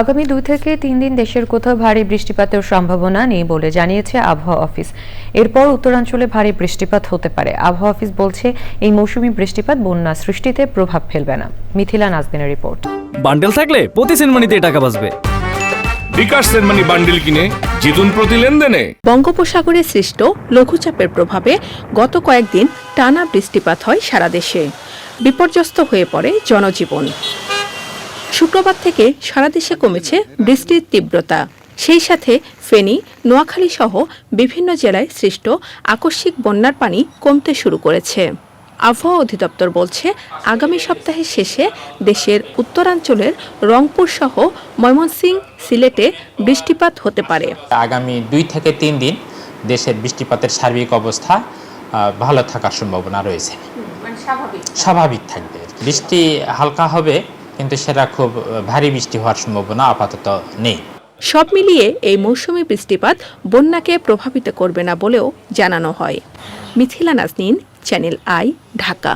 আগামী দুই থেকে তিন দিন দেশের কোথাও ভারী বৃষ্টিপাতের সম্ভাবনা নেই বলে জানিয়েছে আবহাওয়া অফিস। এরপর উত্তরাঞ্চলে ভারী বৃষ্টিপাত হতে পারে। আবহাওয়া অফিস বলছে এই মৌসুমী বৃষ্টিপাত বন্যা সৃষ্টিতে প্রভাব ফেলবে না। মিথিলা নাজদিনের রিপোর্ট। বান্ডেল থাকলে প্রতি সেনমানিতে টাকা বাঁচবে। বিকাশ সেনমানি বান্ডিল কিনে জিতুন প্রতি লেনদেনে। বঙ্গোপসাগরে সৃষ্ট লঘুচাপের প্রভাবে গত কয়েকদিন টানা বৃষ্টিপাত হয় সারা দেশে। বিপর্যস্ত হয়ে পড়ে জনজীবন। শুক্রবার থেকে সারা দেশে কমেছে বৃষ্টির তীব্রতা। সেই সাথে ফেনী নোয়াখালী সহ বিভিন্ন জেলায় সৃষ্ট আকস্মিক বন্যার পানি কমতে শুরু করেছে। আবহাওয়া অধিদপ্তর বলছে আগামী সপ্তাহের শেষে দেশের উত্তরাঞ্চলের রংপুর সহ ময়মনসিংহ সিলেটে বৃষ্টিপাত হতে পারে। আগামী দুই থেকে তিন দিন দেশের বৃষ্টিপাতের সার্বিক অবস্থা আহ, ভালো থাকার সম্ভাবনা রয়েছে। স্বাভাবিক থাকবে। বৃষ্টি হালকা হবে কিন্তু সেটা খুব ভারী বৃষ্টি হওয়ার সম্ভাবনা আপাতত নেই। সব মিলিয়ে এই মৌসুমি বৃষ্টিপাত বন্যাকে প্রভাবিত করবে না বলেও জানানো হয়। Mithila Nazneen, channel I, Dhaka.